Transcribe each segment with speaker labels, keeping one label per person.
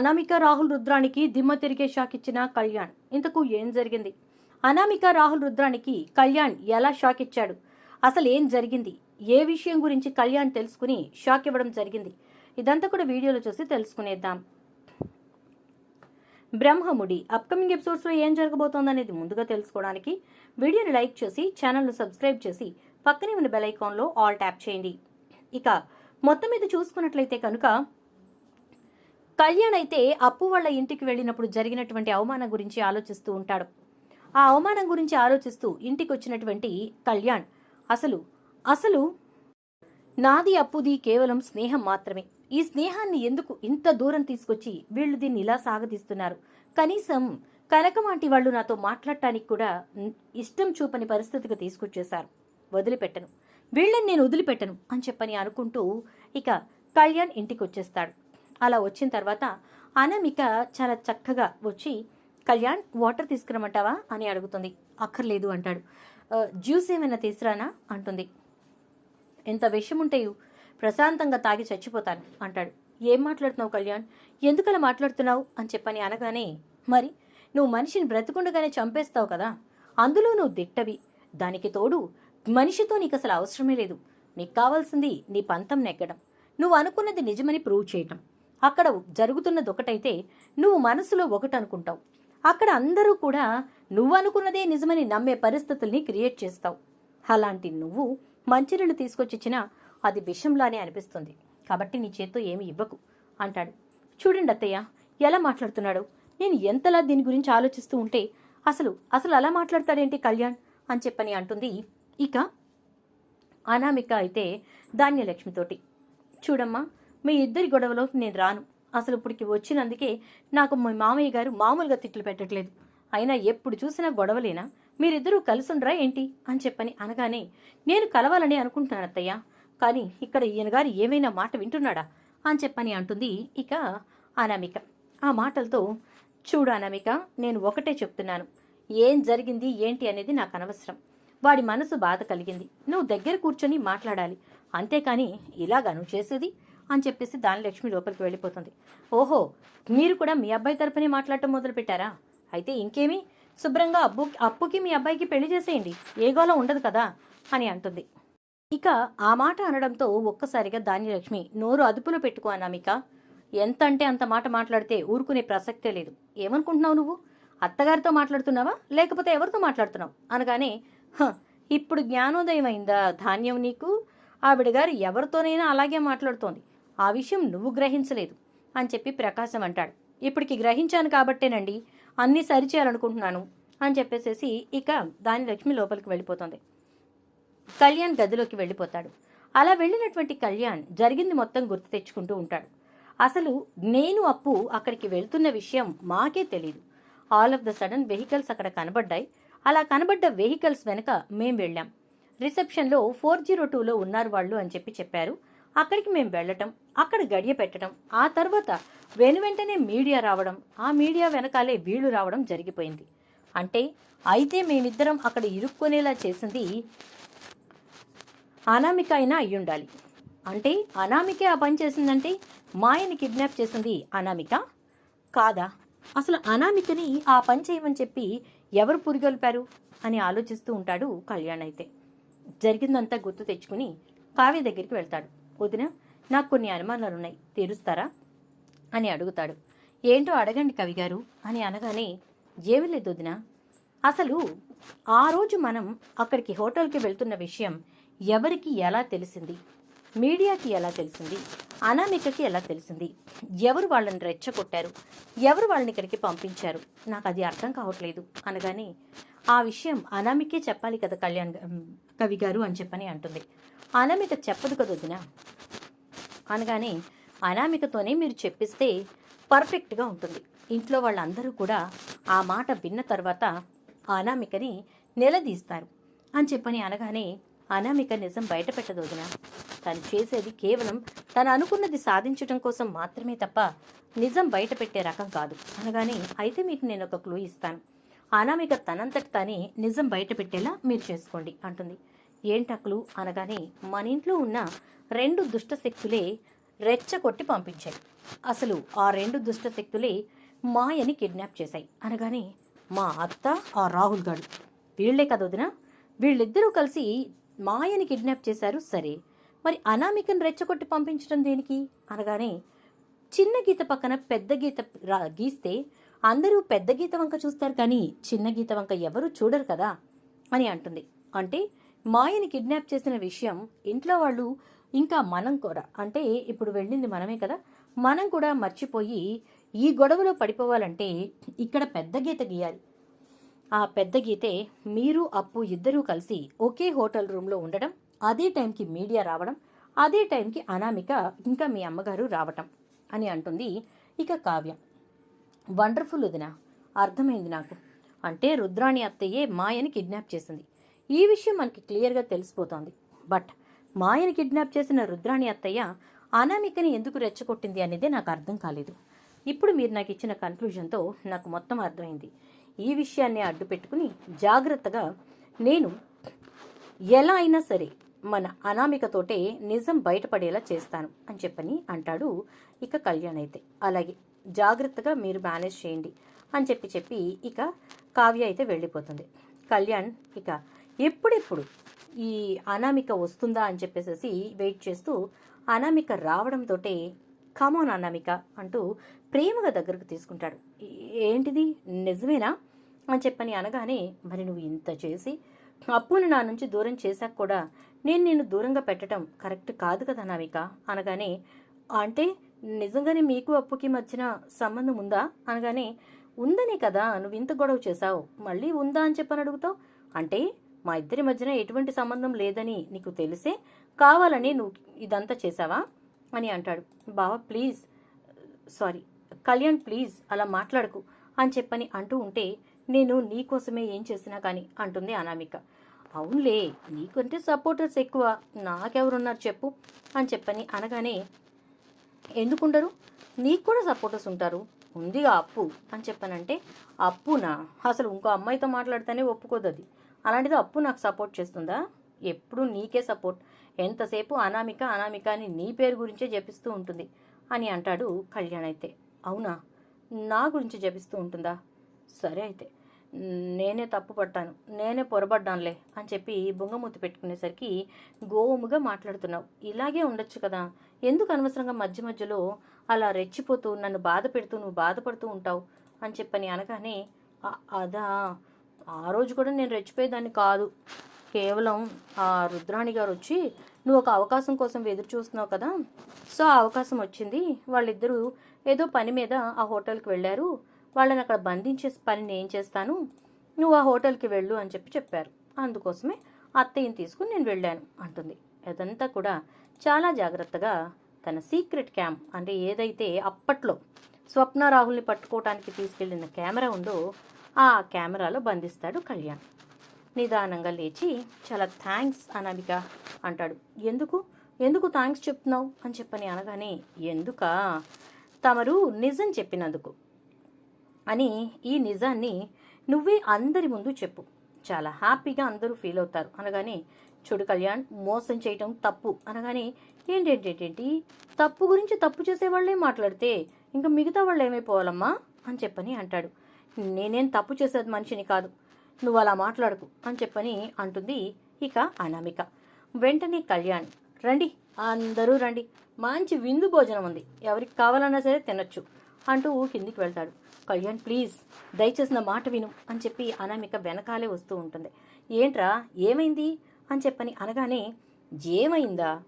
Speaker 1: అనామిక రాహుల్ రుద్రానికి దిమ్మ తిరిగే షాక్ ఇచ్చిన కళ్యాణ్. ఇంతకు ఏం జరిగింది? అనామిక రాహుల్ రుద్రానికి కళ్యాణ్ ఎలా షాక్ ఇచ్చాడు? అసలు ఏం జరిగింది? ఏ విషయం గురించి కళ్యాణ్ తెలుసుకుని షాక్ ఇవ్వడం జరిగింది? ఇదంతా కూడా వీడియోలో చూసి తెలుసుకునేద్దాం. బ్రహ్మముడి అప్కమింగ్ ఎపిసోడ్స్లో ఏం జరగబోతోందనేది ముందుగా తెలుసుకోవడానికి వీడియోని లైక్ చేసి ఛానల్ను సబ్స్క్రైబ్ చేసి పక్కనే ఉన్న బెల్ ఐకాన్లో ఆల్ ట్యాప్ చేయండి. ఇక మొత్తం మీద చూసుకున్నట్లయితే కనుక కళ్యాణ్ అయితే అప్పు వాళ్ళ ఇంటికి వెళ్ళినప్పుడు జరిగినటువంటి అవమానం గురించి ఆలోచిస్తూ ఉంటాడు. ఆ అవమానం గురించి ఆలోచిస్తూ ఇంటికి వచ్చినటువంటి కళ్యాణ్ అసలు అసలు నాది అప్పుది కేవలం స్నేహం మాత్రమే. ఈ స్నేహాన్ని ఎందుకు ఇంత దూరం తీసుకొచ్చి వీళ్ళు దీన్ని ఇలా సాగదీస్తున్నారు? కనీసం కనకమాంటి వాళ్ళు నాతో మాట్లాడటానికి కూడా ఇష్టం చూపని పరిస్థితికి తీసుకొచ్చేశారు. వదిలిపెట్టను. వీళ్ళని నేను వదిలిపెట్టను అని చెప్పని అనుకుంటూ ఇక కళ్యాణ్ ఇంటికి వచ్చేస్తాడు అలా వచ్చిన తర్వాత అనామిక చాలా చక్కగా వచ్చి కళ్యాణ్ వాటర్ తీసుకురమ్మంటావా? అని అడుగుతుంది. అక్కర్లేదు అంటాడు. జ్యూస్ ఏమైనా తీసురానా అంటుంది. ఎంత విషయం ఉంటాయు ప్రశాంతంగా తాగి చచ్చిపోతాను అంటాడు. ఏం మాట్లాడుతున్నావు కళ్యాణ్? ఎందుకలా మాట్లాడుతున్నావు? అని చెప్పని అనగానే మరి నువ్వు మనిషిని బ్రతుకుండగానే చంపేస్తావు కదా అందులో నువ్వు దిట్టవి. దానికి తోడు మనిషితో నీకు అసలు అవసరమే లేదు. నీకు కావాల్సింది నీ పంతం నెగ్గడం. నువ్వు అనుకున్నది నిజమని ప్రూవ్ చేయటం. అక్కడ జరుగుతున్నది ఒకటైతే నువ్వు మనసులో ఒకటి అనుకుంటావు అక్కడ అందరూ కూడా నువ్వు అనుకున్నదే నిజమని నమ్మే పరిస్థితుల్ని క్రియేట్ చేస్తావు. అలాంటి నువ్వు మంచినీళ్ళు తీసుకొచ్చిచ్చినా అది విషంలానే అనిపిస్తుంది. కాబట్టి నీ చేత్తో ఏమి ఇవ్వకు అంటాడు. చూడండి అత్తయ్య ఎలా మాట్లాడుతున్నాడు? నేను ఎంతలా దీని గురించి ఆలోచిస్తూ ఉంటే అసలు అసలు అలా మాట్లాడతాడేంటి కళ్యాణ్? అని చెప్పని అంటుంది. ఇక అనామిక అయితే ధాన్యలక్ష్మితోటి చూడమ్మా మీ ఇద్దరి గొడవలోకి నేను రాను. అసలు ఇప్పటికి వచ్చినందుకే నాకు మీ మామయ్య గారు మామూలుగా తిట్లు పెట్టట్లేదు. అయినా ఎప్పుడు చూసినా గొడవలేనా? మీరిద్దరూ కలుసుండ్రా ఏంటి? అని చెప్పని అనగానే నేను కలవాలని అనుకుంటున్నాను అత్తయ్య. కానీ ఇక్కడ ఈయన గారు ఏమైనా మాట వింటున్నాడా? అని చెప్పని అంటుంది ఇక అనామిక. ఆ మాటలతో చూడు అనామిక నేను ఒకటే చెప్తున్నాను. ఏం జరిగింది ఏంటి అనేది నాకు అనవసరం. వాడి మనసు బాధ కలిగింది. నువ్వు దగ్గర కూర్చొని మాట్లాడాలి. అంతేకాని ఇలాగా నువ్వు చేసేది అని చెప్పేసి దాని లక్ష్మి లోపలికి వెళ్ళిపోతుంది. ఓహో మీరు కూడా మీ అబ్బాయి తరపునే మాట్లాడటం మొదలు పెట్టారా అయితే ఇంకేమి? శుభ్రంగా అబ్బు అప్పుకి మీ అబ్బాయికి పెళ్ళి చేసేయండి. ఏ గోల ఉండదు కదా? అని అంటుంది. ఇక ఆ మాట అనడంతో ఒక్కసారిగా ధాన్యలక్ష్మి నోరు అదుపులో పెట్టుకో అనామిక ఎంత అంటే అంత మాట మాట్లాడితే ఊరుకునే ప్రసక్తే లేదు. ఏమనుకుంటున్నావు నువ్వు? అత్తగారితో మాట్లాడుతున్నావా? లేకపోతే ఎవరితో మాట్లాడుతున్నావు? అనగానే "హ, ఇప్పుడు జ్ఞానోదయం అయిందా ధాన్యం నీకు? ఆవిడ గారు ఎవరితోనైనా అలాగే మాట్లాడుతోంది. ఆ విషయం నువ్వు గ్రహించలేదు అని చెప్పి ప్రకాశం అంటాడు. ఇప్పటికి గ్రహించాను కాబట్టేనండి అన్నీ సరిచేయాలనుకుంటున్నాను అని చెప్పేసేసి ఇక దాని లక్ష్మి లోపలికి వెళ్ళిపోతుంది. కళ్యాణ్ గదిలోకి వెళ్ళిపోతాడు. అలా వెళ్ళినటువంటి కళ్యాణ్ జరిగింది మొత్తం గుర్తు తెచ్చుకుంటూ ఉంటాడు. అసలు నేను అప్పు అక్కడికి వెళ్తున్న విషయం మాకే తెలియదు all of the sudden vehicles అక్కడ కనబడ్డాయి. అలా కనబడ్డ వెహికల్స్ వెనక మేం వెళ్ళాం. రిసెప్షన్లో ఫోర్ జీరో టూలో ఉన్నారు వాళ్ళు అని చెప్పి చెప్పారు. అక్కడికి మేము వెళ్ళటం అక్కడ గడియ పెట్టడం ఆ తర్వాత వెను వెంటనే మీడియా రావడం ఆ మీడియా వెనకాలే వీళ్ళు రావడం జరిగిపోయింది. అంటే అయితే మేమిద్దరం అక్కడ ఇరుక్కునేలా చేసింది అనామిక అయినా అయ్యుండాలి. అంటే అనామికే ఆ పని చేసిందంటే మాయని కిడ్నాప్ చేసింది అనామిక? కాదా? అసలు అనామికని ఆ పని చేయమని చెప్పి ఎవరు పురిగొల్పారు? అని ఆలోచిస్తూ ఉంటాడు కళ్యాణ్ అయితే. జరిగిందంతా గుర్తు తెచ్చుకుని కావ్య దగ్గరికి వెళ్తాడు. వదిన నాకు కొన్ని అనుమానాలు ఉన్నాయి తీరుస్తారా? అని అడుగుతాడు. ఏంటో అడగండి కవి గారు అని అనగానే ఏమీ లేదు వదిన. అసలు ఆ రోజు మనం అక్కడికి హోటల్కి వెళ్తున్న విషయం ఎవరికి ఎలా తెలిసింది? మీడియాకి ఎలా తెలిసింది? అనామికకి ఎలా తెలిసింది? ఎవరు వాళ్ళని రెచ్చగొట్టారు? ఎవరు వాళ్ళని ఇక్కడికి పంపించారు? నాకు అది అర్థం కావట్లేదు అనగానే ఆ విషయం అనామికే చెప్పాలి కదా కళ్యాణ్ కవి గారు అని చెప్పని అంటుంది. అనామిక చెప్పదు కదా వదినా? అనగానే అనామికతోనే మీరు చెప్పిస్తే పర్ఫెక్ట్గా ఉంటుంది. ఇంట్లో వాళ్ళందరూ కూడా ఆ మాట విన్న తర్వాత అనామికని నిలదీస్తారు. అని చెప్పని అనగానే అనామిక నిజం బయట తను చేసేది కేవలం తను అనుకున్నది సాధించడం కోసం మాత్రమే తప్ప నిజం బయట పెట్టే రకం కాదు. అనగానే అయితే మీకు నేను ఒక క్లూ ఇస్తాను. అనామిక తనంతట తానే నిజం బయట పెట్టేలా మీరు చేసుకోండి అంటుంది. ఏంటక్లు అనగానే మన ఇంట్లో ఉన్న రెండు దుష్టశక్తులే రెచ్చగొట్టి పంపించాయి. అసలు ఆ రెండు దుష్ట శక్తులే మాయని కిడ్నాప్ చేశాయి అనగానే మా అత్త ఆ రాహుల్ గారు వీళ్ళే కదా వదినా? వీళ్ళిద్దరూ కలిసి మాయని కిడ్నాప్ చేశారు సరే. మరి అనామికను రెచ్చగొట్టి పంపించడం దేనికి? అనగానే చిన్న గీత పక్కన పెద్ద గీత గీస్తే అందరూ పెద్ద గీత వంక చూస్తారు కానీ చిన్న గీత వంక ఎవరు చూడరు కదా అని అంటుంది. అంటే మాయని కిడ్నాప్ చేసిన విషయం ఇంట్లో వాళ్ళు ఇంకా మనం కూడా. అంటే ఇప్పుడు వెళ్ళింది మనమే కదా. మనం కూడా మర్చిపోయి ఈ గొడవలో పడిపోవాలంటే ఇక్కడ పెద్ద గీత గీయాలి. ఆ పెద్ద గీతే మీరు అప్పు ఇద్దరూ కలిసి ఒకే హోటల్ రూమ్లో ఉండడం అదే టైంకి మీడియా రావడం అదే టైంకి అనామిక ఇంకా మీ అమ్మగారు రావటం అని అంటుంది ఇక కావ్య. వండర్ఫుల్ వదిన అర్థమైంది నాకు. అంటే రుద్రాణి అత్తయ్యే మాయని కిడ్నాప్ చేసింది. ఈ విషయం మనకి క్లియర్గా తెలిసిపోతోంది. బట్ మాయని కిడ్నాప్ చేసిన రుద్రాణి అత్తయ్య అనామికని ఎందుకు రెచ్చగొట్టింది అనేది నాకు అర్థం కాలేదు. ఇప్పుడు మీరు నాకు ఇచ్చిన కన్క్లూజన్తో నాకు మొత్తం అర్థమైంది. ఈ విషయాన్ని అడ్డు పెట్టుకుని జాగ్రత్తగా నేను ఎలా అయినా సరే మన అనామికతోటే నిజం బయటపడేలా చేస్తాను అని చెప్పని అంటాడు ఇక కళ్యాణ్ అయితే. అలాగే జాగ్రత్తగా మీరు మేనేజ్ చేయండి అని చెప్పి చెప్పి ఇక కావ్య అయితే వెళ్ళిపోతుంది. కళ్యాణ్ ఇక ఎప్పుడెప్పుడు ఈ అనామిక వస్తుందా అని చెప్పేసి వెయిట్ చేస్తూ అనామిక రావడంతో కమోన్ అనామిక అంటూ ప్రేమగా దగ్గరకు తీసుకుంటాడు. ఏంటిది? నిజమేనా? అని చెప్పని అనగానే మరి నువ్వు ఇంత చేసి అప్పును నా నుంచి దూరం చేశాక కూడా నేను నిన్ను దూరంగా పెట్టడం కరెక్ట్ కాదు కదా అనామిక? అనగానే అంటే నిజంగానే మీకు అప్పుకి మధ్యన సంబంధం ఉందా? అనగానే ఉందనే కదా నువ్వు ఇంత గొడవ చేశావు మళ్ళీ ఉందా అని చెప్పని అడుగుతావు? అంటే మా ఇద్దరి మధ్యన ఎటువంటి సంబంధం లేదని నీకు తెలిసే కావాలని నువ్వు ఇదంతా చేశావా? అని అంటాడు. బావా ప్లీజ్ సారీ కళ్యాణ్ ప్లీజ్ అలా మాట్లాడకు అని చెప్పని అంటూ ఉంటే నేను నీకోసమే ఏం చేసినా కానీ అంటుంది అనామిక. అవునులే నీకంటే సపోర్టర్స్ ఎక్కువ నాకెవరున్నారు చెప్పు అని చెప్పని అనగానే ఎందుకుండరు? నీకు కూడా సపోర్టర్స్ ఉంటారు. ఉందిగా అప్పు అని చెప్పానంటే అప్పునా? అసలు ఇంకో అమ్మాయితో మాట్లాడితేనే ఒప్పుకోదు అది అలాంటిది అప్పు నాకు సపోర్ట్ చేస్తుందా? ఎప్పుడు నీకే సపోర్ట్. ఎంతసేపు అనామిక అనామిక అని నీ పేరు గురించే జపిస్తూ ఉంటుంది అని అంటాడు కళ్యాణ్ అయితే. అవునా? నా గురించి జపిస్తూ ఉంటుందా? సరే అయితే. నేనే తప్పు పట్టాను నేనే పొరపడ్డానులే అని చెప్పి బొంగమూతి పెట్టుకునేసరికి గోవుముగా మాట్లాడుతున్నావు. ఇలాగే ఉండొచ్చు కదా. ఎందుకు అనవసరంగా మధ్య మధ్యలో అలా రెచ్చిపోతూ నన్ను బాధ పెడుతూ నువ్వు బాధపడుతూ ఉంటావు అని చెప్పని అనగానే అదా. ఆ రోజు కూడా నేను రెచ్చిపోయేదాన్ని కాదు. కేవలం ఆ రుద్రాణి గారు వచ్చి నువ్వు ఒక అవకాశం కోసం ఎదురు చూస్తున్నావు కదా? సో ఆ అవకాశం వచ్చింది. వాళ్ళిద్దరూ ఏదో పని మీద ఆ హోటల్కి వెళ్ళారు. వాళ్ళని అక్కడ బంధించే పని నేను చేస్తాను. నువ్వు ఆ హోటల్కి వెళ్ళు అని చెప్పి చెప్పారు. అందుకోసమే అత్తయ్యని తీసుకుని నేను వెళ్ళాను అంటుంది. అదంతా కూడా చాలా జాగ్రత్తగా తన సీక్రెట్ క్యామ్ అంటే ఏదైతే అప్పట్లో స్వప్న రాహుల్ని పట్టుకోవటానికి తీసుకెళ్ళిన కెమెరా ఉందో ఆ కెమెరాలో బంధిస్తాడు కళ్యాణ్. నిదానంగా లేచి చాలా థ్యాంక్స్ అనామిక అంటాడు. ఎందుకు? ఎందుకు థ్యాంక్స్ చెప్తున్నావు? అని చెప్పని అనగానే ఎందుక? తమరు నిజం చెప్పినందుకు అని ఈ నిజాన్ని నువ్వే అందరి ముందు చెప్పు. చాలా హ్యాపీగా అందరూ ఫీల్ అవుతారు. అనగానే చూడు కళ్యాణ్ మోసం చేయటం తప్పు. అనగానే ఏంటేంటేంటి తప్పు గురించి తప్పు చేసేవాళ్ళే మాట్లాడితే ఇంకా మిగతా వాళ్ళు ఏమైపోవాలమ్మా అని చెప్పని అంటాడు. నేనేం తప్పు చేసేది మనిషిని కాదు. నువ్వు అలా మాట్లాడకు అని చెప్పని అంటుంది ఇక అనామిక. వెంటనే కళ్యాణ్ రండి అందరూ రండి. మంచి విందు భోజనం ఉంది. ఎవరికి కావాలన్నా సరే తినొచ్చు అంటూ కిందికి వెళ్తాడు. కళ్యాణ్ ప్లీజ్ దయచేసి నా మాట విను అని చెప్పి అనామిక వెనకాలే వస్తూ ఉంటుంది. ఏంట్రా ఏమైంది? అని చెప్పని అనగానే ఏమైందా?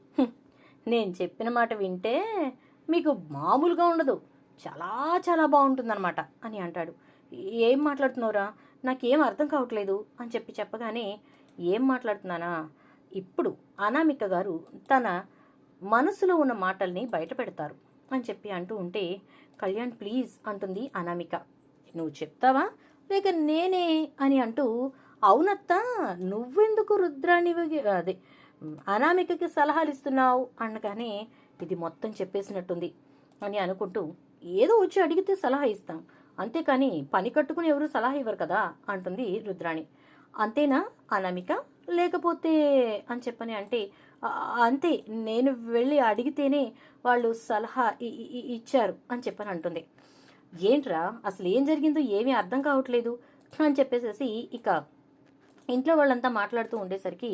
Speaker 1: నేను చెప్పిన మాట వింటే మీకు మామూలుగా ఉండదు. చాలా చాలా బాగుంటుందన్నమాట అని అంటాడు. ఏం మాట్లాడుతున్నావురా? నాకేం అర్థం కావట్లేదు అని చెప్పి చెప్పగానే ఏం మాట్లాడుతున్నానా? ఇప్పుడు అనామిక గారు తన మనసులో ఉన్న మాటల్ని బయట పెడతారు అని చెప్పి అంటూ ఉంటే కళ్యాణ్ ప్లీజ్ అంటుంది అనామిక. నువ్వు చెప్తావా? లేక నేనే అని అంటూ అవునత్త నువ్వెందుకు రుద్రాణివి అదే అనామికకి సలహాలు ఇస్తున్నావు అనగానే ఇది మొత్తం చెప్పేసినట్టుంది అని అనుకుంటూ ఏదో వచ్చి అడిగితే సలహా ఇస్తాం. అంతేకాని పని కట్టుకుని ఎవరు సలహా ఇవ్వరు కదా అంటుంది రుద్రాణి. అంతేనా అనామిక? లేకపోతే అని చెప్పని అంటే అంతే నేను వెళ్ళి అడిగితేనే వాళ్ళు సలహా ఇచ్చారు అని చెప్పని అంటుంది. ఏంట్రా అసలు ఏం జరిగిందో ఏమీ అర్థం కావట్లేదు అని చెప్పేసేసి ఇక ఇంట్లో వాళ్ళంతా మాట్లాడుతూ ఉండేసరికి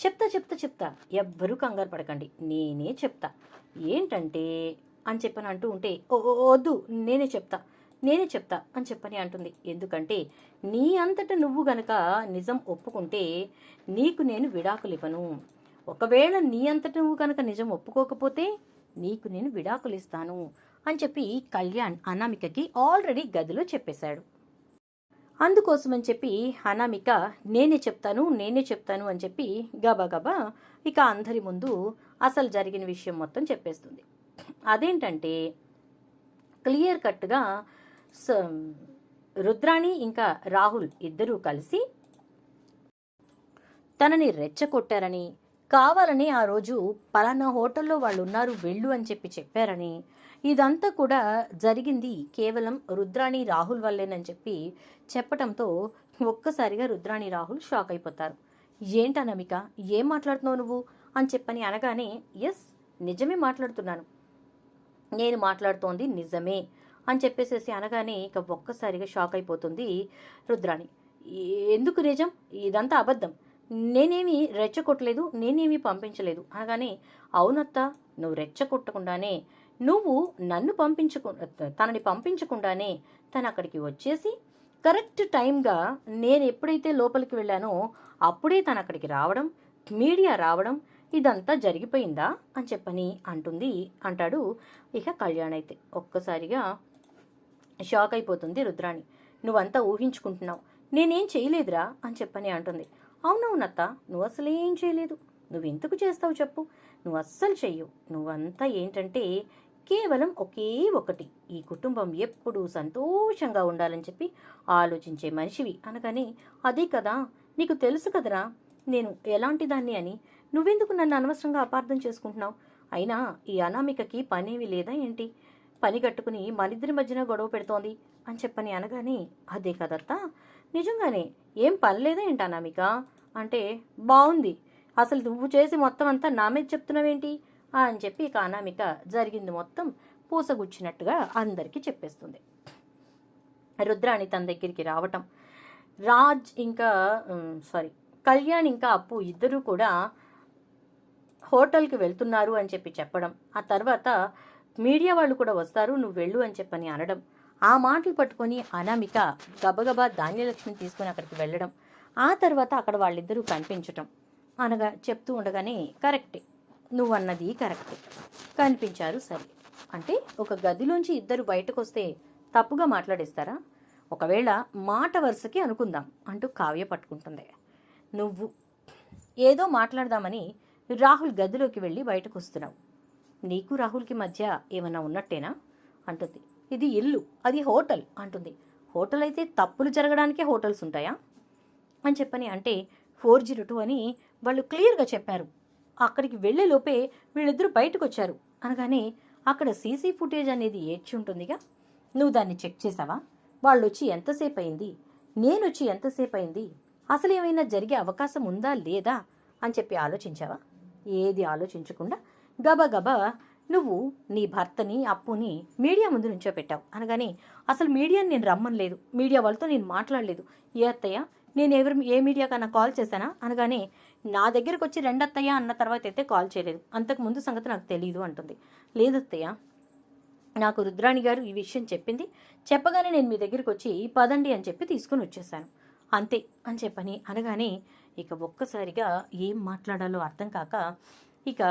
Speaker 1: చెప్తా చెప్తా చెప్తా ఎవ్వరూ కంగారు పడకండి నేనే చెప్తా. ఏంటంటే? అని చెప్పని అంటూ ఉంటే వద్దు నేనే చెప్తా. నేనే చెప్తా అని చెప్పని అంటుంది. ఎందుకంటే నీ అంతట నువ్వు గనక నిజం ఒప్పుకుంటే నీకు నేను విడాకులు ఇవ్వను ఒకవేళ నీ అంతట నువ్వు కనుక నిజం ఒప్పుకోకపోతే నీకు నేను విడాకులు ఇస్తాను అని చెప్పి కళ్యాణ్ అనామికకి ఆల్రెడీ గదిలో చెప్పేశాడు. అందుకోసమని చెప్పి అనామిక నేనే చెప్తాను నేనే చెప్తాను అని చెప్పి గబగబా ఇక అందరి ముందు అసలు జరిగిన విషయం మొత్తం చెప్పేస్తుంది. అదేంటంటే క్లియర్ కట్గా రుద్రాణి ఇంకా రాహుల్ ఇద్దరూ కలిసి తనని రెచ్చగొట్టారని కావాలని ఆ రోజు పలానా హోటల్లో వాళ్ళు ఉన్నారు వెళ్ళు అని చెప్పి చెప్పారని ఇదంతా కూడా జరిగింది కేవలం రుద్రాణి రాహుల్ వల్లేనని చెప్పి చెప్పటంతో ఒక్కసారిగా రుద్రాణి రాహుల్ షాక్ అయిపోతారు. ఏంటనమిక ఏం మాట్లాడుతున్నావు నువ్వు? అని చెప్పని అనగానే ఎస్ నిజమే మాట్లాడుతున్నాను. నేను మాట్లాడుతోంది నిజమే. అని చెప్పేసేసి అనగానే ఇక ఒక్కసారిగా షాక్ అయిపోతుంది రుద్రాణి. ఎందుకు నిజం? ఇదంతా అబద్ధం. నేనేమి రెచ్చగొట్టలేదు నేనేమి పంపించలేదు. అనగానే అవునత్త నువ్వు రెచ్చగొట్టకుండానే నువ్వు నన్ను పంపించకు తనని పంపించకుండానే తను అక్కడికి వచ్చేసి కరెక్ట్ టైంగా నేను ఎప్పుడైతే లోపలికి వెళ్ళానో అప్పుడే తను అక్కడికి రావడం మీడియా రావడం ఇదంతా జరిగిపోయిందా? అని చెప్పని అంటుంది అంటాడు ఇక కళ్యాణ్ అయితే. ఒక్కసారిగా షాక్ అయిపోతుంది రుద్రాణి. నువ్వంతా ఊహించుకుంటున్నావు. నేనేం చేయలేదురా అని చెప్పని అంటుంది. అవునవునత్త నువ్వు అసలు ఏం చేయలేదు. నువ్వు ఎందుకు చేస్తావు చెప్పు. నువ్వు అస్సలు చెయ్యవు నువ్వంతా ఏంటంటే కేవలం ఒకే ఒకటి. ఈ కుటుంబం ఎప్పుడూ సంతోషంగా ఉండాలని చెప్పి ఆలోచించే మనిషివి అనగానే అదే కదా నీకు తెలుసు కదరా నేను ఎలాంటి దాన్ని అని. నువ్వెందుకు నన్ను అనవసరంగా అపార్థం చేసుకుంటున్నావు? అయినా ఈ అనామికకి పనేవి లేదా ఏంటి? పని కట్టుకుని మనిద్దరి మధ్యన గొడవ పెడుతోంది అని చెప్పని అనగానే అదే కదత్తా? నిజంగానే ఏం పని లేదా ఏంటి అనామిక? అంటే బాగుంది అసలు నువ్వు చేసి మొత్తం అంతా నా మీద చెప్తున్నావేంటి? అని చెప్పి ఇక అనామిక జరిగింది మొత్తం పూసగుచ్చినట్టుగా అందరికీ చెప్పేస్తుంది. రుద్రాణి తన దగ్గరికి రావటం రాజ్ ఇంకా సారీ కళ్యాణ్ ఇంకా అప్పు ఇద్దరూ కూడా హోటల్కి వెళ్తున్నారు అని చెప్పి చెప్పడం ఆ తర్వాత మీడియా వాళ్ళు కూడా వస్తారు నువ్వు వెళ్ళు అని చెప్పని అనడం. ఆ మాటలు పట్టుకొని అనామిక గబగబా ధాన్యలక్ష్మి తీసుకొని అక్కడికి వెళ్ళడం. ఆ తర్వాత అక్కడ వాళ్ళిద్దరూ కనిపించటం. అనగా చెప్తూ ఉండగానే కరెక్టే నువ్వు అన్నది కరెక్టే. కనిపించారు సరే. అంటే ఒక గదిలోంచి ఇద్దరు బయటకు వస్తే తప్పుగా మాట్లాడేస్తారా? ఒకవేళ మాట వరుసకి అనుకుందాం అంటూ కావ్య పట్టుకుంటుంది. నువ్వు ఏదో మాట్లాడదామని రాహుల్ గదిలోకి వెళ్ళి బయటకు వస్తున్నావు నీకు రాహుల్కి మధ్య ఏమన్నా ఉన్నట్టేనా? అంటుంది. ఇది ఇల్లు అది హోటల్ అంటుంది. హోటల్ అయితే తప్పులు జరగడానికే హోటల్స్ ఉంటాయా? అని చెప్పని అంటే ఫోర్ జీరో టూ అని వాళ్ళు క్లియర్గా చెప్పారు. అక్కడికి వెళ్ళే లోపే వీళ్ళిద్దరూ బయటకు వచ్చారు అనగానే అక్కడ సీసీ ఫుటేజ్ అనేది ఏడ్చి ఉంటుందిగా. నువ్వు దాన్ని చెక్ చేసావా? వాళ్ళు వచ్చి ఎంతసేపు అయింది నేను వచ్చి ఎంతసేపు అయింది అసలు ఏమైనా జరిగే అవకాశం ఉందా లేదా? అని చెప్పి ఆలోచించావా? ఏది ఆలోచించకుండా గబగబా నువ్వు నీ భర్తని అప్పుని మీడియా ముందు నుంచో పెట్టావు. అనగానే అసలు మీడియాని నేను రమ్మనలేదు మీడియా వాళ్ళతో నేను మాట్లాడలేదు. ఏ అత్తయ్య? నేను ఎవరు ఏ మీడియాకన్నా కాల్ చేశానా? అనగానే నా దగ్గరకు వచ్చి రెండత్తయ్య అన్న తర్వాత అయితే కాల్ చేయలేదు. అంతకు ముందు సంగతి నాకు తెలియదు అంటుంది. లేదు అత్తయ్య నాకు రుద్రాణి గారు ఈ విషయం చెప్పింది. చెప్పగానే నేను మీ దగ్గరికి వచ్చి పదండి అని చెప్పి తీసుకుని వచ్చేసాను. అంతే అని చెప్పని అనగానే ఇక ఒక్కసారిగా ఏం మాట్లాడాలో అర్థం కాక ఇక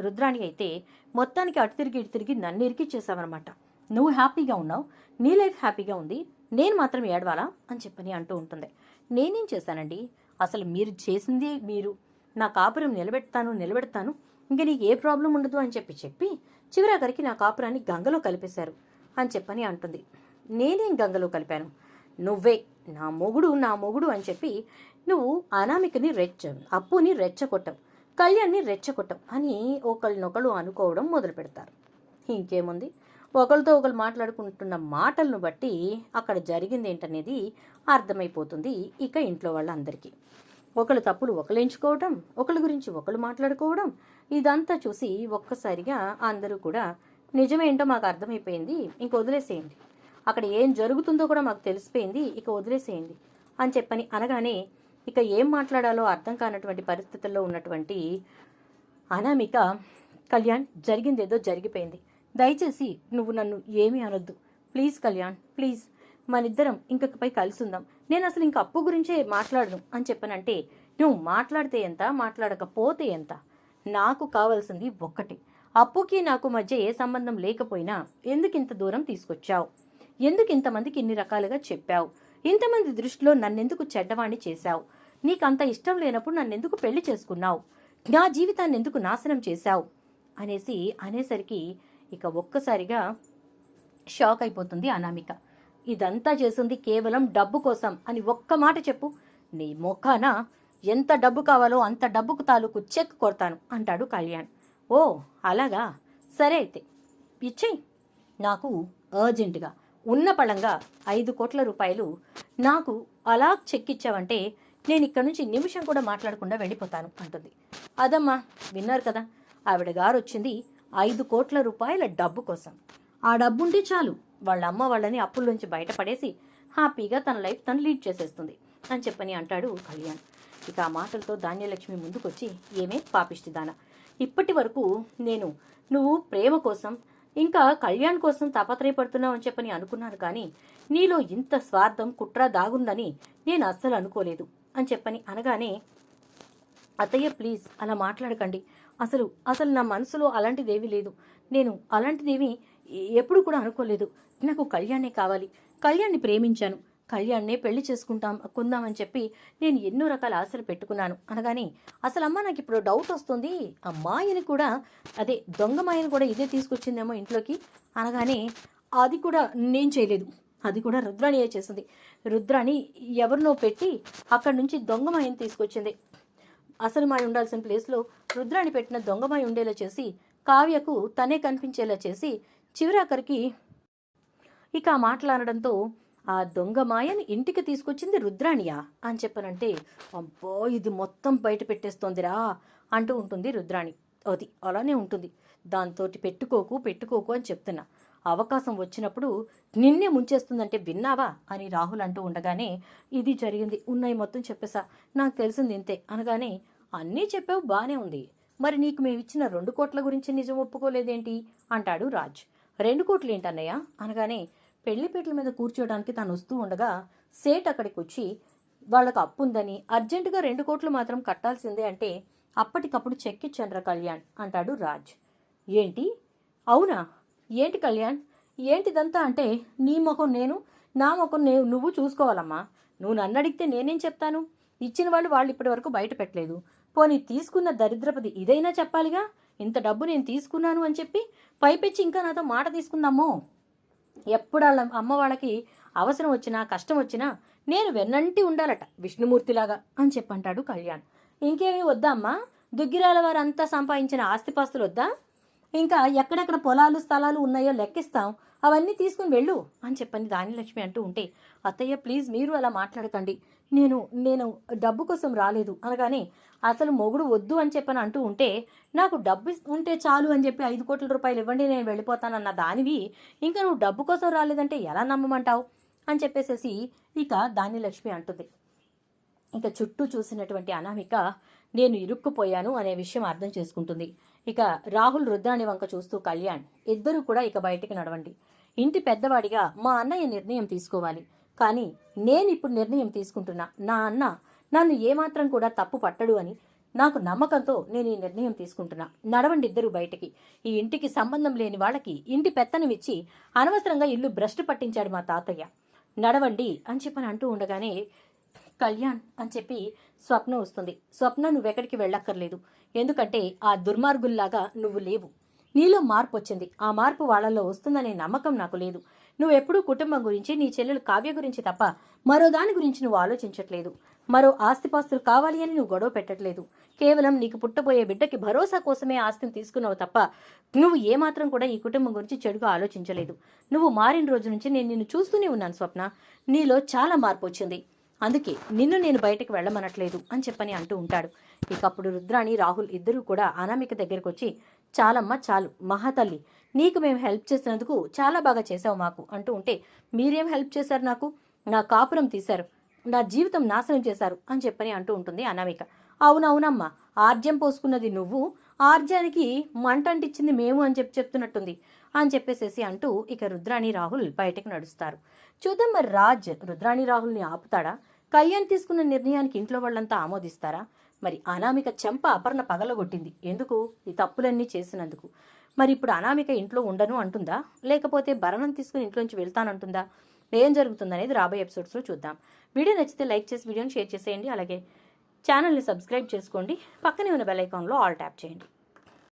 Speaker 1: రుద్రాణి అయితే మొత్తానికి అటు తిరిగి ఇటు తిరిగి నన్ను ఇరికిచ్చేసావన్నమాట. నువ్వు హ్యాపీగా ఉన్నావు నీ లైఫ్ హ్యాపీగా ఉంది నేను మాత్రం ఏడవాలా అని చెప్పని అంటూ ఉంటుంది. నేనేం చేశానండి? అసలు మీరు చేసింది మీరు. నా కాపురం నిలబెడతాను నిలబెడతాను. ఇంకా నీకు ఏ ప్రాబ్లం ఉండదు అని చెప్పి చెప్పి చివరాఖరికి నా కాపురాన్ని గంగలో కలిపేశారు అని చెప్పని అంటుంది. నేనేం గంగలో కలిపాను? నువ్వే నా మొగుడు నా మొగుడు అని చెప్పి నువ్వు అనామికని రెచ్చ అప్పుని రెచ్చగొట్టం కళ్యాణ్ని రెచ్చగొట్టం అని ఒకళ్ళనొకళ్ళు అనుకోవడం మొదలు పెడతారు ఇంకేముంది? ఒకరితో ఒకరు మాట్లాడుకుంటున్న మాటలను బట్టి అక్కడ జరిగింది ఏంటనేది అర్థమైపోతుంది ఇక ఇంట్లో వాళ్ళందరికీ. ఒకళ్ళు తప్పులు ఒకరు ఎంచుకోవడం ఒకళ్ళ గురించి ఒకరు మాట్లాడుకోవడం ఇదంతా చూసి ఒక్కసారిగా అందరూ కూడా నిజమేంటో మాకు అర్థమైపోయింది ఇంక వదిలేసేయండి. అక్కడ ఏం జరుగుతుందో కూడా మాకు తెలిసిపోయింది ఇక వదిలేసేయండి అని చెప్పని అనగానే ఇక ఏం మాట్లాడాలో అర్థం కానటువంటి పరిస్థితుల్లో ఉన్నటువంటి అనామిక కళ్యాణ్ జరిగిందేదో జరిగిపోయింది. దయచేసి నువ్వు నన్ను ఏమీ అనొద్దు. Please Kalyan please. మనిద్దరం ఇంకొకపై కలిసి ఉందాం నేను అసలు ఇంక అప్పు గురించే మాట్లాడను అని చెప్పనంటే నువ్వు మాట్లాడితే ఎంత మాట్లాడకపోతే ఎంత? నాకు కావాల్సింది ఒక్కటి. అప్పుకి నాకు మధ్య ఏ సంబంధం లేకపోయినా ఎందుకు ఇంత దూరం తీసుకొచ్చావు? ఎందుకు ఇంతమందికి ఇన్ని రకాలుగా చెప్పావు? ఇంతమంది దృష్టిలో నన్నెందుకు చెడ్డవాణ్ణి చేశావు? నీకంత ఇష్టం లేనప్పుడు నన్ను ఎందుకు పెళ్ళి చేసుకున్నావు? నా జీవితాన్ని ఎందుకు నాశనం చేశావు? అనేసి అనేసరికి ఇక ఒక్కసారిగా షాక్ అయిపోతుంది అనామిక. ఇదంతా చేసింది కేవలం డబ్బు కోసం అని ఒక్క మాట చెప్పు. నీ మొఖాన ఎంత డబ్బు కావాలో అంత డబ్బుకు తాలూకు చెక్ కొడతాను అంటాడు కళ్యాణ్. ఓ అలాగా? సరే అయితే ఇచ్చేయి. నాకు అర్జెంటుగా ఉన్న పళంగా ఐదు కోట్ల రూపాయలు నాకు అలా చెక్ ఇచ్చావంటే నేను ఇక్కడ నుంచి నిమిషం కూడా మాట్లాడకుండా వెళ్ళిపోతాను అంటుంది. అదమ్మా విన్నారు కదా. ఆవిడ గారు వచ్చింది ఐదు కోట్ల రూపాయల డబ్బు కోసం. ఆ డబ్బు ఉంటే చాలు. వాళ్ళ అమ్మ వాళ్ళని అప్పుల నుంచి బయటపడేసి హ్యాపీగా తన లైఫ్ తను లీడ్ చేసేస్తుంది అని చెప్పని అంటాడు కళ్యాణ్. ఇక ఆ మాటలతో ధాన్యలక్ష్మి ముందుకొచ్చి ఏమే పాపిష్టిదాన ఇప్పటి వరకు నేను నువ్వు ప్రేమ కోసం ఇంకా కళ్యాణ్ కోసం తాపత్రయపడుతున్నావు అని చెప్పని అనుకున్నాను కానీ నీలో ఇంత స్వార్థం కుట్ర దాగుందని నేను అస్సలు అనుకోలేదు. అని చెప్పని అనగానే అత్తయ్య ప్లీజ్ అలా మాట్లాడకండి. అసలు అసలు నా మనసులో అలాంటిదేమీ లేదు. నేను అలాంటిదేమీ ఎప్పుడు కూడా అనుకోలేదు. నాకు కళ్యాణే కావాలి. కళ్యాణ్ని ప్రేమించాను. కళ్యాణ్నే పెళ్ళి చేసుకుంటాం కొందామని చెప్పి నేను ఎన్నో రకాల ఆశలు పెట్టుకున్నాను. అనగానే అసలు అమ్మ నాకు ఇప్పుడు డౌట్ వస్తుంది. అమ్మాయిని కూడా అదే దొంగమాయని కూడా ఇదే తీసుకొచ్చిందేమో ఇంట్లోకి. అనగానే అది కూడా నేను చేయలేదు. అది కూడా రుద్రాణియే చేసింది. రుద్రాణి ఎవరినో పెట్టి అక్కడి నుంచి దొంగమాయని తీసుకొచ్చింది. అసలు మాయ ఉండాల్సిన ప్లేస్లో రుద్రాణి పెట్టిన దొంగమాయ ఉండేలా చేసి కావ్యకు తనే కనిపించేలా చేసి చివరాఖరికి ఇక ఆ మాట్లాడడంతో ఆ దొంగ మాయని ఇంటికి తీసుకొచ్చింది రుద్రాణియా అని చెప్పనంటే అబ్బో ఇది మొత్తం బయట పెట్టేస్తోందిరా అంటూ ఉంటుంది రుద్రాణి. అది అలానే ఉంటుంది. దాంతో పెట్టుకోకు పెట్టుకోకు అని చెప్తున్నా. అవకాశం వచ్చినప్పుడు నిన్నే ముంచేస్తుందంటే విన్నావా అని రాహుల్ అంటూ ఉండగానే ఇది జరిగింది ఉన్నాయి మొత్తం చెప్పేసా నాకు తెలిసింది ఇంతే అనగానే అన్నీ చెప్పావు బాగానే ఉంది. మరి నీకు మేము ఇచ్చిన రెండు కోట్ల గురించి నిజం ఒప్పుకోలేదేంటి? అంటాడు రాజ్. రెండు కోట్లు ఏంటన్నయ్య? అనగానే పెళ్ళిపీటల మీద కూర్చోవడానికి తను వస్తూ ఉండగా సేట్ అక్కడికి వచ్చి వాళ్ళకు అప్పు ఉందని అర్జెంటుగా రెండు కోట్లు మాత్రం కట్టాల్సిందే అంటే అప్పటికప్పుడు చెక్ ఇచ్చాన్రా కళ్యాణ్ అంటాడు రాజ్. ఏంటి? అవునా? ఏంటి కళ్యాణ్? ఏంటిదంతా అంటే నీ ముఖం నేను నా ముఖం నేను నువ్వు చూసుకోవాలమ్మా. నువ్వు నన్ను అడిగితే నేనేం చెప్తాను? ఇచ్చిన వాళ్ళు వాళ్ళు ఇప్పటి వరకు బయట పెట్టలేదు. పోనీ తీసుకున్న దరిద్రపది ఇదైనా చెప్పాలిగా? ఇంత డబ్బు నేను తీసుకున్నాను అని చెప్పి పైపెచ్చి ఇంకా నాతో మాట తీసుకుందామో ఎప్పుడు వాళ్ళ అమ్మ వాళ్ళకి అవసరం వచ్చినా కష్టం వచ్చినా నేను వెన్నంటి ఉండాలట విష్ణుమూర్తిలాగా అని చెప్పంటాడు కళ్యాణ్. ఇంకేమీ వద్దా అమ్మా? దుగ్గిరాల వారంతా సంపాదించిన ఆస్తిపాస్తులు వద్దా ఇంకా ఎక్కడెక్కడ పొలాలు స్థలాలు ఉన్నాయో లెక్కిస్తాం. అవన్నీ తీసుకుని వెళ్ళు అని చెప్పని దానిలక్ష్మి అంటూ ఉంటే అత్తయ్య ప్లీజ్ మీరు అలా మాట్లాడకండి. నేను నేను డబ్బు కోసం రాలేదు అనగానే అసలు మొగుడు వద్దు అని చెప్పని అంటూ ఉంటే నాకు డబ్బు ఉంటే చాలు అని చెప్పి ఐదు కోట్ల రూపాయలు ఇవ్వండి నేను వెళ్ళిపోతానన్న దానివి. ఇంకా నువ్వు డబ్బు కోసం రాలేదంటే ఎలా నమ్మమంటావు? అని చెప్పేసేసి ఇక దానిలక్ష్మి అంటుంది. ఇక చుట్టూ చూసినటువంటి అనామిక నేను ఇరుక్కుపోయాను అనే విషయం అర్థం చేసుకుంటుంది. ఇక రాహుల్ రుద్రాణి వంక చూస్తూ కళ్యాణ్ ఇద్దరూ కూడా ఇక బయటికి నడవండి. ఇంటి పెద్దవాడిగా మా అన్నయ్య నిర్ణయం తీసుకోవాలి. కానీ నేను ఇప్పుడు నిర్ణయం తీసుకుంటున్నా. నా అన్న నన్ను ఏమాత్రం కూడా తప్పు పట్టడు అని నాకు నమ్మకంతో నేను ఈ నిర్ణయం తీసుకుంటున్నా. నడవండి ఇద్దరు బయటికి. ఈ ఇంటికి సంబంధం లేని వాళ్ళకి ఇంటి పెత్తనమిచ్చి అనవసరంగా ఇల్లు భ్రష్టు పట్టించాడు మా తాతయ్య. నడవండి అని చెప్పని అంటూ ఉండగానే కళ్యాణ్ అని చెప్పి స్వప్న వస్తుంది. స్వప్న నువ్వెక్కడికి వెళ్ళక్కర్లేదు. ఎందుకంటే ఆ దుర్మార్గుల్లాగా నువ్వు లేవు. నీలో మార్పు వచ్చింది ఆ మార్పు వాళ్ళల్లో వస్తుందనే నమ్మకం నాకు లేదు. నువ్వెప్పుడూ కుటుంబం గురించి నీ చెల్లెలు కావ్య గురించి తప్ప మరో దాని గురించి నువ్వు ఆలోచించట్లేదు. మరో ఆస్తిపాస్తులు కావాలి అని నువ్వు గొడవ పెట్టట్లేదు. కేవలం నీకు పుట్టబోయే బిడ్డకి భరోసా కోసమే ఆస్తిని తీసుకున్నావు తప్ప నువ్వు ఏమాత్రం కూడా ఈ కుటుంబం గురించి చెడుగా ఆలోచించలేదు. నువ్వు మారిన రోజు నుంచి నేను నిన్ను చూస్తూనే ఉన్నాను స్వప్న. నీలో చాలా మార్పు వచ్చింది అందుకే నిన్ను నేను బయటకు వెళ్ళమనట్లేదు అని చెప్పని అంటూ ఉంటాడు. ఇక అప్పుడు రుద్రాణి రాహుల్ ఇద్దరూ కూడా అనామిక దగ్గరకు వచ్చి చాలమ్మా చాలు మహాతల్లి నీకు మేము హెల్ప్ చేసినందుకు చాలా బాగా చేసావు మాకు అంటూ ఉంటే మీరేం హెల్ప్ చేశారు నాకు? నా కాపురం తీశారు. నా జీవితం నాశనం చేశారు అని చెప్పని అంటూ ఉంటుంది అనామిక. అవునవునమ్మా ఆర్జ్యం పోసుకున్నది నువ్వు ఆర్జ్యానికి మంట అంటించింది మేము అని చెప్పి చెప్తున్నట్టుంది అని చెప్పేసేసి అంటూ ఇక రుద్రాణి రాహుల్ బయటకు నడుస్తారు. చూద్దాం మరి రాజ్ రుద్రాణి రాహుల్ని ఆపుతాడా? కళ్యాణ్ తీసుకున్న నిర్ణయానికి ఇంట్లో వాళ్ళంతా ఆమోదిస్తారా? మరి అనామిక చెంప అపర్ణ పగలగొట్టింది. ఎందుకు? ఈ తప్పులన్నీ చేసినందుకు. మరి ఇప్పుడు అనామిక ఇంట్లో ఉండను అంటుందా? లేకపోతే భరణం తీసుకుని ఇంట్లోంచి వెళ్తానంటుందా? ఏం జరుగుతుందనేది రాబోయే ఎపిసోడ్స్లో చూద్దాం. వీడియో నచ్చితే లైక్ చేసి వీడియోని షేర్ చేసేయండి. అలాగే ఛానల్ని సబ్స్క్రైబ్ చేసుకోండి. పక్కనే ఉన్న బెల్ ఐకాన్లో ఆల్ ట్యాప్ చేయండి.